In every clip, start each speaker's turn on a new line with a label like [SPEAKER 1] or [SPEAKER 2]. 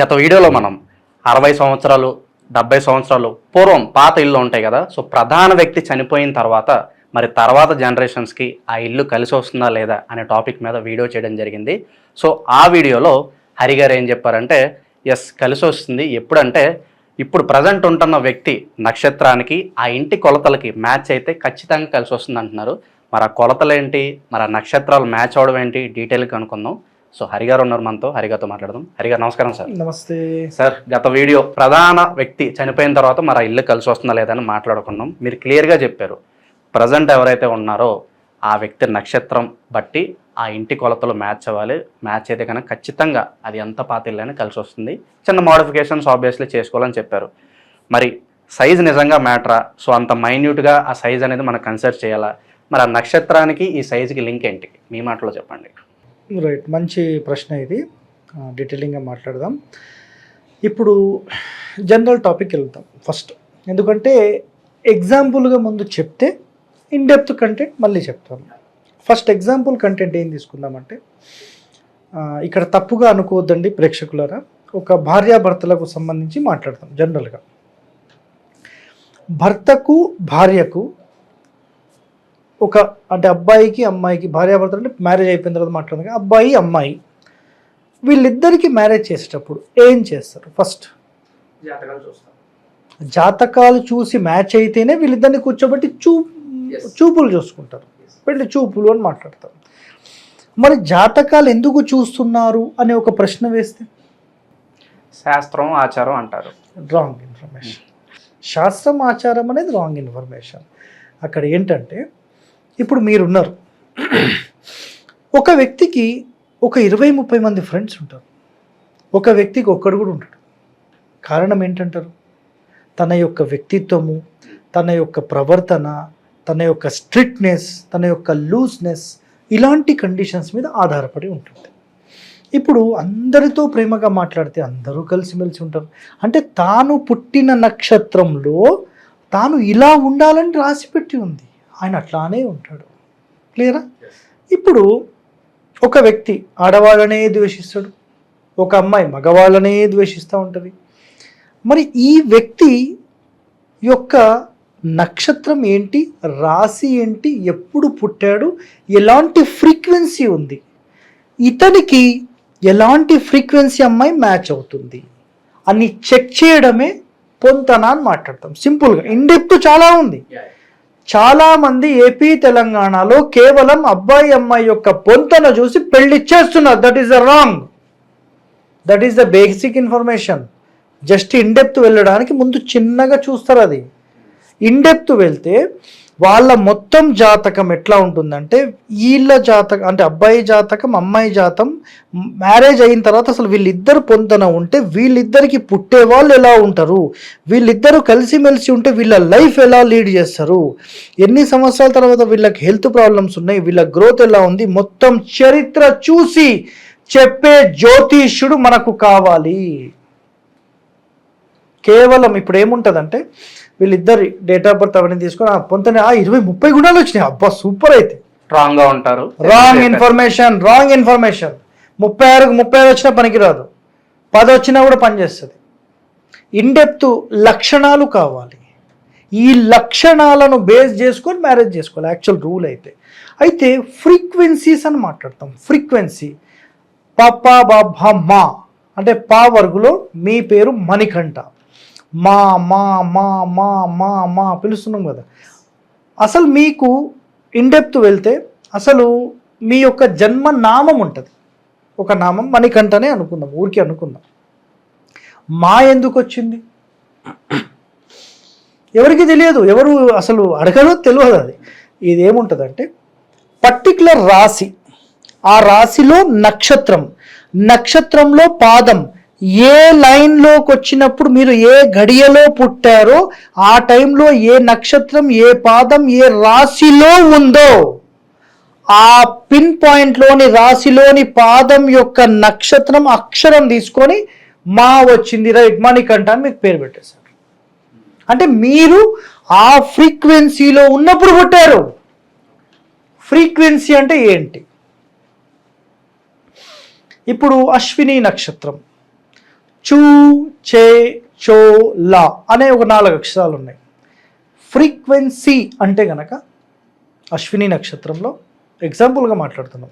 [SPEAKER 1] గత వీడియోలో మనం అరవై సంవత్సరాలు డెబ్బై సంవత్సరాలు పూర్వం పాత ఇల్లు ఉంటాయి కదా. సో ప్రధాన వ్యక్తి చనిపోయిన తర్వాత మరి తర్వాత జనరేషన్స్కి ఆ ఇల్లు కలిసి వస్తుందా లేదా అనే టాపిక్ మీద వీడియో చేయడం జరిగింది. సో ఆ వీడియోలో హరిగారు ఏం చెప్పారంటే ఎస్ కలిసి వస్తుంది. ఎప్పుడంటే ఇప్పుడు ప్రజెంట్ ఉంటున్న వ్యక్తి నక్షత్రానికి ఆ ఇంటి కొలతలకి మ్యాచ్ అయితే ఖచ్చితంగా కలిసి వస్తుంది అంటున్నారు. మరి ఆ కొలతలు ఏంటి మరి ఆ నక్షత్రాలు మ్యాచ్ అవడం ఏంటి? డీటెయిల్గా కనుక్కుందాం. సో హరిగారు ఉన్నారు మనతో. హరిగారితో మాట్లాడదాం. హరిగారు నమస్కారం సార్.
[SPEAKER 2] నమస్తే.
[SPEAKER 1] సార్ గత వీడియో ప్రధాన వ్యక్తి చనిపోయిన తర్వాత మరి ఆ ఇల్లు కలిసి వస్తుందా లేదా అని మాట్లాడుకున్నాం. మీరు క్లియర్గా చెప్పారు. ప్రజెంట్ ఎవరైతే ఉన్నారో ఆ వ్యక్తి నక్షత్రం బట్టి ఆ ఇంటి కొలతలు మ్యాచ్ అవ్వాలి. మ్యాచ్ అయితే కనుక ఖచ్చితంగా అది ఎంత పాత ఇల్లు అయినా కలిసి వస్తుంది. చిన్న మోడిఫికేషన్స్ ఆబ్వియస్లీ చేసుకోవాలని చెప్పారు. మరి సైజ్ నిజంగా మ్యాటరా సో అంత మైన్యూట్గా ఆ సైజ్ అనేది మనం కన్సిడర్ చేయాలా? మరి ఆ నక్షత్రానికి ఈ సైజుకి లింక్ ఏంటి? మీ మాటలో చెప్పండి.
[SPEAKER 2] రైట్ మంచి ప్రశ్న ఇది. డీటెయిలింగ్గా మాట్లాడదాం. ఇప్పుడు జనరల్ టాపిక్ వెళ్తాం ఫస్ట్ ఎందుకంటే ఎగ్జాంపుల్గా ముందు చెప్తే ఇన్ డెప్త్ కంటెంట్ మళ్ళీ చెప్తాను ఫస్ట్ ఎగ్జాంపుల్ కంటెంట్ ఏం తీసుకుందామంటే ఇక్కడ తప్పుగా అనుకోవద్దండి ప్రేక్షకులరా. ఒక భార్యాభర్తలకు సంబంధించి మాట్లాడతాం జనరల్గా భర్తకు భార్యకు ఒక అంటే అబ్బాయికి అమ్మాయికి భార్యాభర్తలు అంటే మ్యారేజ్ అయిపోయిన తర్వాత మాట్లాడదు కదా, అబ్బాయి అమ్మాయి. వీళ్ళిద్దరికి మ్యారేజ్ చేసేటప్పుడు ఏం చేస్తారు? ఫస్ట్ జాతకాలు చూసి మ్యాచ్ అయితేనే వీళ్ళిద్దరిని కూర్చోబెట్టి చూ చూపులు చూసుకుంటారు. పెళ్ళి చూపులు అని మాట్లాడతారు మరి జాతకాలు ఎందుకు చూస్తున్నారు అనే ఒక ప్రశ్న వేస్తే?
[SPEAKER 1] శాస్త్రం ఆచారం అంటారు.
[SPEAKER 2] రాంగ్ ఇన్ఫర్మేషన్ శాస్త్రం ఆచారం అనేది రాంగ్ ఇన్ఫర్మేషన్ అక్కడ ఏంటంటే ఇప్పుడు మీరున్నారు. ఒక వ్యక్తికి ఒక ఇరవై ముప్పై మంది ఫ్రెండ్స్ ఉంటారు. ఒక వ్యక్తికి ఒక్కడు కూడా ఉంటాడు కారణం ఏంటంటారు? తన యొక్క వ్యక్తిత్వము తన యొక్క ప్రవర్తన తన యొక్క స్ట్రిక్ట్నెస్ తన యొక్క లూజ్నెస్ ఇలాంటి కండిషన్స్ మీద ఆధారపడి ఉంటుంది. ఇప్పుడు అందరితో ప్రేమగా మాట్లాడితే అందరూ కలిసిమెలిసి ఉంటారు. అంటే తాను పుట్టిన నక్షత్రంలో తాను ఇలా ఉండాలని రాసిపెట్టి ఉంది. ఆయన అట్లానే ఉంటాడు. క్లియరా? ఇప్పుడు ఒక వ్యక్తి ఆడవాళ్ళనే ద్వేషిస్తాడు ఒక అమ్మాయి మగవాళ్ళనే ద్వేషిస్తూ ఉంటుంది. మరి ఈ వ్యక్తి యొక్క నక్షత్రం ఏంటి రాశి ఏంటి ఎప్పుడు పుట్టాడు ఎలాంటి ఫ్రీక్వెన్సీ ఉంది ఇతనికి ఎలాంటి ఫ్రీక్వెన్సీ అమ్మాయి మ్యాచ్ అవుతుంది అని చెక్ చేయడమే పొంతన అని మాట్లాడతాం. సింపుల్గా. ఇండెప్త్ చాలా ఉంది. చాలా మంది ఏపీ తెలంగాణలో కేవలం అబ్బాయి అమ్మాయి యొక్క పొంతన చూసి పెళ్ళి చేస్తున్నారు. That is the wrong that is the basic information just in depth వెళ్ళడానికి ముందు చిన్నగా చూస్తారు అది. ఇండెప్త్ వెళ్తే వాళ్ళ మొత్తం జాతకం ఎట్లా ఉంటుందంటే వీళ్ళ జాతకం అంటే అబ్బాయి జాతకం అమ్మాయి జాతం మ్యారేజ్ అయిన తర్వాత అసలు వీళ్ళిద్దరు పొంతన ఉంటే వీళ్ళిద్దరికి పుట్టే వాళ్ళు ఎలా ఉంటారు? వీళ్ళిద్దరూ కలిసిమెలిసి ఉంటే వీళ్ళ లైఫ్ ఎలా లీడ్ చేస్తారు? ఎన్ని సంవత్సరాల తర్వాత వీళ్ళకి హెల్త్ ప్రాబ్లమ్స్ ఉన్నాయి? వీళ్ళ గ్రోత్ ఎలా ఉంది? మొత్తం చరిత్ర చూసి చెప్పే జ్యోతిష్యుడు మనకు కావాలి. కేవలం ఇప్పుడు ఏముంటుందంటే వీళ్ళిద్దరి డేట్ ఆఫ్ బర్త్ అవన్నీ తీసుకొని ఆ పొంతనే ఆ ఇరవై ముప్పై గుణాలు వచ్చినాయి. అబ్బా సూపర్ అయితే.
[SPEAKER 1] స్ట్రాంగ్గా ఉంటారు.
[SPEAKER 2] రాంగ్ ఇన్ఫర్మేషన్ రాంగ్ ఇన్ఫర్మేషన్ ముప్పై ఆరుకు ముప్పై ఆరు వచ్చినా పనికిరాదు. పది వచ్చినా కూడా పనిచేస్తుంది ఇన్డెప్త్ లక్షణాలు కావాలి. ఈ లక్షణాలను బేస్ చేసుకొని మ్యారేజ్ చేసుకోవాలి. యాక్చువల్ రూల్ అయితే. అయితే ఫ్రీక్వెన్సీస్ అని మాట్లాడతాం. ఫ్రీక్వెన్సీ పప్ప బాబా మా. అంటే పా వర్గులో మీ పేరు మణికంఠ. మా మా మా మా మా మా పిలుస్తున్నాం కదా. అసలు మీకు ఇండెప్త్ వెళ్తే అసలు మీ యొక్క జన్మ నామం ఉంటుంది. ఒక నామం మణికంఠనే అనుకుందాం ఊరికి అనుకుందాం. మా ఎందుకు వచ్చింది? ఎవరికి తెలియదు ఎవరు అసలు అడగదో తెలియదు అది. ఇది ఏముంటుందంటే పర్టికులర్ రాశి. ఆ రాశిలో నక్షత్రం. నక్షత్రంలో పాదం. ఏ లైన్లోకి వచ్చినప్పుడు మీరు ఏ గడియలో పుట్టారో ఆ టైంలో ఏ నక్షత్రం ఏ పాదం ఏ రాశిలో ఉందో ఆ పిన్ పాయింట్లోని రాశిలోని పాదం యొక్క నక్షత్రం అక్షరం తీసుకొని మా వచ్చింది రైట్ మణికంఠ అని మీకు పేరు పెట్టేశారు. అంటే మీరు ఆ ఫ్రీక్వెన్సీలో ఉన్నప్పుడు పుట్టారు. ఫ్రీక్వెన్సీ అంటే ఏంటి? ఇప్పుడు అశ్విని నక్షత్రం. చూ చే చో లా అనే ఒక నాలుగు అక్షరాలు ఉన్నాయి. ఫ్రీక్వెన్సీ అంటే గనక అశ్విని నక్షత్రంలో ఎగ్జాంపుల్గా మాట్లాడుతున్నాం.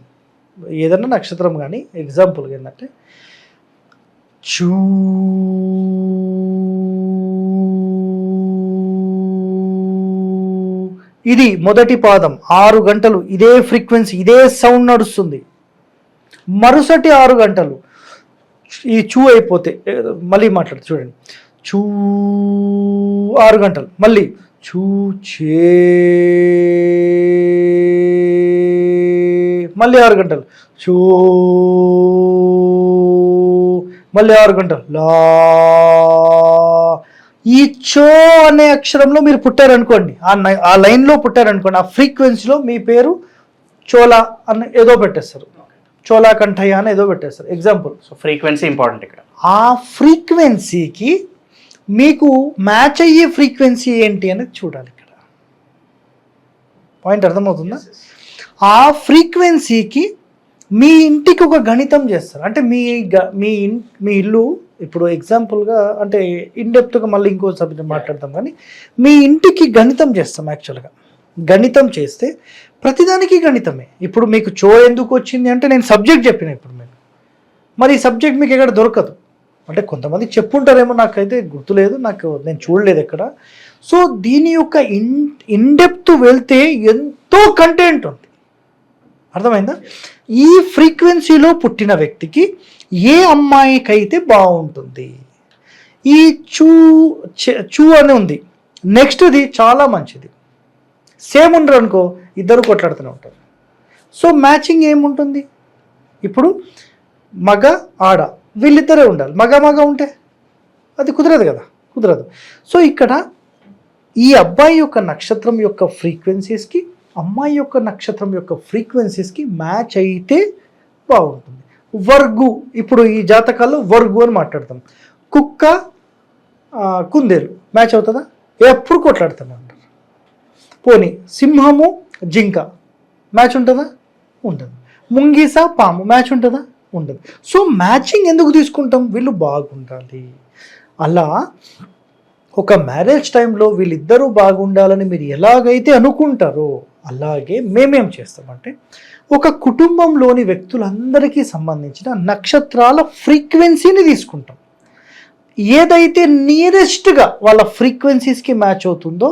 [SPEAKER 2] ఏదన్నా నక్షత్రం కానీ ఎగ్జాంపుల్గా ఏంటంటే చూ ఇది మొదటి పాదం. ఆరు గంటలు. ఇదే ఫ్రీక్వెన్సీ. ఇదే సౌండ్ నడుస్తుంది. మరుసటి ఆరు గంటలు. ఈ చూ అయిపోతే మళ్ళీ మాట్లాడు చూడండి. చూ ఆరు గంటలు మళ్ళీ చూ చే మళ్ళీ ఆరు గంటలు చూ మళ్ళీ ఆరు గంటలు లా. ఈ చో అనే అక్షరంలో మీరు పుట్టారనుకోండి ఆ నై- ఆ లైన్లో పుట్టారనుకోండి ఆ ఫ్రీక్వెన్సీలో మీ పేరు చోలా అని ఏదో పెట్టేస్తారు. చోలా కంఠయ్య అని ఏదో పెట్టేస్తారు. ఎగ్జాంపుల్
[SPEAKER 1] సో ఫ్రీక్వెన్సీ ఇంపార్టెంట్ ఇక్కడ.
[SPEAKER 2] ఆ ఫ్రీక్వెన్సీకి మీకు మ్యాచ్ అయ్యే ఫ్రీక్వెన్సీ ఏంటి అనేది చూడాలి ఇక్కడ. పాయింట్ అర్థమవుతుందా? ఆ ఫ్రీక్వెన్సీకి మీ ఇంటికి ఒక గణితం చేస్తారు. అంటే మీ మీ మీ ఇల్లు ఇప్పుడు ఎగ్జాంపుల్గా అంటే ఇన్డెప్త్గా మళ్ళీ ఇంకో సబ్జెక్ట్ మాట్లాడతాం కానీ మీ ఇంటికి గణితం చేస్తాం యాక్చువల్గా గణితం చేస్తే ప్రతిదానికి గణితమే. ఇప్పుడు మీకు చో ఎందుకు వచ్చింది అంటే నేను సబ్జెక్ట్ చెప్పిన ఇప్పుడు నేను మరి ఈ సబ్జెక్ట్ మీకు ఎక్కడ దొరకదు. అంటే కొంతమంది చెప్పుంటారేమో నాకైతే గుర్తులేదు నాకు నేను చూడలేదు ఎక్కడ. సో దీని యొక్క ఇన్ ఇన్డెప్త్ వెళ్తే ఎంతో కంటెంట్ ఉంది. అర్థమైందా? ఈ ఫ్రీక్వెన్సీలో పుట్టిన వ్యక్తికి ఏ అమ్మాయికైతే బాగుంటుంది. ఈ చూ చూ అని ఉంది. నెక్స్ట్ది చాలా మంచిది. సేమ్ ఉండరు అనుకో ఇద్దరు కొట్లాడుతూనే ఉంటారు. సో మ్యాచింగ్ ఏముంటుంది? ఇప్పుడు మగ ఆడ వీళ్ళిద్దరే ఉండాలి. మగ మగ ఉంటే అది కుదరదు కదా కుదరదు. సో ఇక్కడ ఈ అబ్బాయి యొక్క నక్షత్రం యొక్క ఫ్రీక్వెన్సీస్కి అమ్మాయి యొక్క నక్షత్రం యొక్క ఫ్రీక్వెన్సీస్కి మ్యాచ్ అయితే బాగుంటుంది. వర్గు ఇప్పుడు ఈ జాతకాల్లో వర్గు అని మాట్లాడతాం. కుక్క కుందేలు మ్యాచ్ అవుతుందా? ఎప్పుడు కొట్లాడుతున్నాం? పోనీ సింహము జింక మ్యాచ్ ఉంటుందా? ఉండదు. ముంగీస పాము మ్యాచ్ ఉంటుందా? ఉండదు. సో మ్యాచింగ్ ఎందుకు తీసుకుంటాం? వీళ్ళు బాగుండాలి. అలా ఒక మ్యారేజ్ టైంలో వీళ్ళిద్దరూ బాగుండాలని మీరు ఎలాగైతే అనుకుంటారో అలాగే మేమేం చేస్తామంటే ఒక కుటుంబంలోని వ్యక్తులందరికీ సంబంధించిన నక్షత్రాల ఫ్రీక్వెన్సీని తీసుకుంటాం. ఏదైతే నియరెస్ట్గా వాళ్ళ ఫ్రీక్వెన్సీస్కి మ్యాచ్ అవుతుందో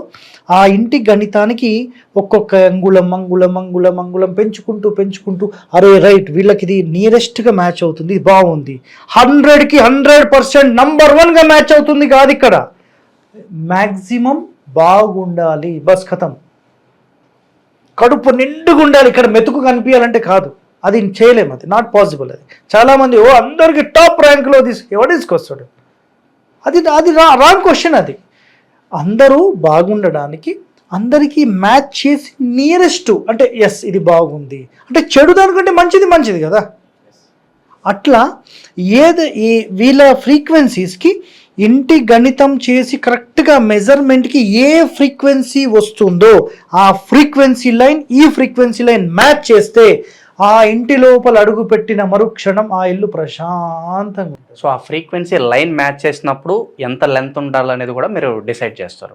[SPEAKER 2] ఆ ఇంటి గణితానికి ఒక్కొక్క అంగుళం అంగుళం అంగుళం అంగుళం పెంచుకుంటూ పెంచుకుంటూ అరే రైట్ వీళ్ళకి ఇది నియరెస్ట్గా మ్యాచ్ అవుతుంది ఇది బాగుంది. హండ్రెడ్కి హండ్రెడ్ పర్సెంట్ నంబర్ వన్గా మ్యాచ్ అవుతుంది కాదు ఇక్కడ. మ్యాక్సిమం బాగుండాలి. బస్ కథం. కడుపు నిండుగా ఉండాలి. ఇక్కడ మెతుకు కనిపించాలంటే కాదు. అది చేయలేము అది. నాట్ పాసిబుల్ అది. చాలామంది ఓ అందరికి టాప్ ర్యాంక్లో తీసు ఎవడు తీసుకొస్తాడు? అది అది రా రాంగ్ క్వశ్చన్ అది. అందరూ బాగుండడానికి అందరికీ మ్యాచ్ చేసి నియరెస్ట్ అంటే ఎస్ ఇది బాగుంది. అంటే చెడు దానికంటే మంచిది మంచిది కదా. అట్లా ఏది ఈ వీళ్ళ ఫ్రీక్వెన్సీస్కి ఇంటి గణితం చేసి కరెక్ట్గా మెజర్మెంట్కి ఏ ఫ్రీక్వెన్సీ వస్తుందో ఆ ఫ్రీక్వెన్సీ లైన్ ఈ ఫ్రీక్వెన్సీ లైన్ మ్యాచ్ చేస్తే ఆ ఇంటి లోపల అడుగు పెట్టిన మరుక్షణం ఆ ఇల్లు ప్రశాంతంగా ఉంటుంది
[SPEAKER 1] సో ఆ ఫ్రీక్వెన్సీ లైన్ మ్యాచ్ చేసినప్పుడు ఎంత లెంత్ ఉండాలనేది కూడా మీరు డిసైడ్ చేస్తారు.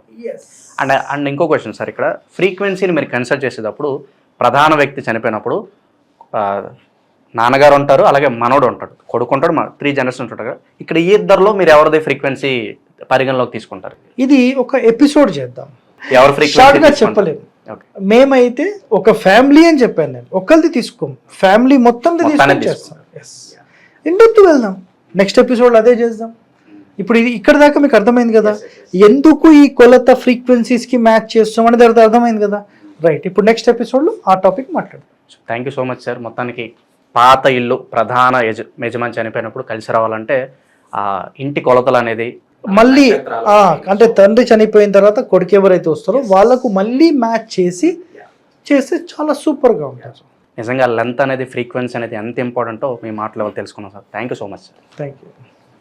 [SPEAKER 1] అండ్ అండ్ ఇంకో క్వశ్చన్ సార్ ఇక్కడ ఫ్రీక్వెన్సీని మీరు కన్సల్ట్ చేసేటప్పుడు ప్రధాన వ్యక్తి చనిపోయినప్పుడు నాన్నగారు ఉంటారు అలాగే మనోడు ఉంటాడు కొడుకు ఉంటాడు త్రీ జనరేషన్ ఉంటాడు కదా ఇక్కడ ఈ ఇద్దరిలో మీరు ఎవరిది ఫ్రీక్వెన్సీ పరిగణలోకి తీసుకుంటారు?
[SPEAKER 2] ఇది ఒక ఎపిసోడ్ చేద్దాం.
[SPEAKER 1] ఎవరి ఫ్రీక్వెన్సీ
[SPEAKER 2] చెప్పలేము.
[SPEAKER 1] ఓకే
[SPEAKER 2] మేమైతే ఒక ఫ్యామిలీ అని చెప్పాను నేను. ఒకరిది తీసుకోం. ఫ్యామిలీ మొత్తం
[SPEAKER 1] మొత్తాన్ని
[SPEAKER 2] చేస్తాం. ఇండెప్త్ వెళ్దాం. నెక్స్ట్ ఎపిసోడ్ అదే చేద్దాం. ఇప్పుడు ఇది ఇక్కడ దాకా మీకు అర్థమైంది కదా? ఎందుకు ఈ కొలత ఫ్రీక్వెన్సీస్కి మ్యాచ్ చేస్తాం అనేది అర్థం- అర్థమైంది కదా? రైట్ ఇప్పుడు నెక్స్ట్ ఎపిసోడ్లో ఆ టాపిక్ మాట్లాడదాం
[SPEAKER 1] thank you so much sir మొత్తానికి పాత ఇల్లు ప్రధాన యజ యజమాని చనిపోయినప్పుడు కలిసి రావాలంటే ఆ ఇంటి కొలతలు అనేది
[SPEAKER 2] మళ్ళీ ఆ, అంటే తండ్రి చనిపోయిన తర్వాత కొడుకు ఎవరైతే వస్తారో వాళ్ళకు మళ్ళీ మ్యాచ్ చేసి చేస్తే చాలా సూపర్గా ఉంటారు.
[SPEAKER 1] నిజంగా లెంత్ అనేది ఫ్రీక్వెన్సీ అనేది ఎంత ఇంపార్టెంటో మీ మాటలో తెలుసుకున్నాం sir. Thank you so much sir
[SPEAKER 2] thank you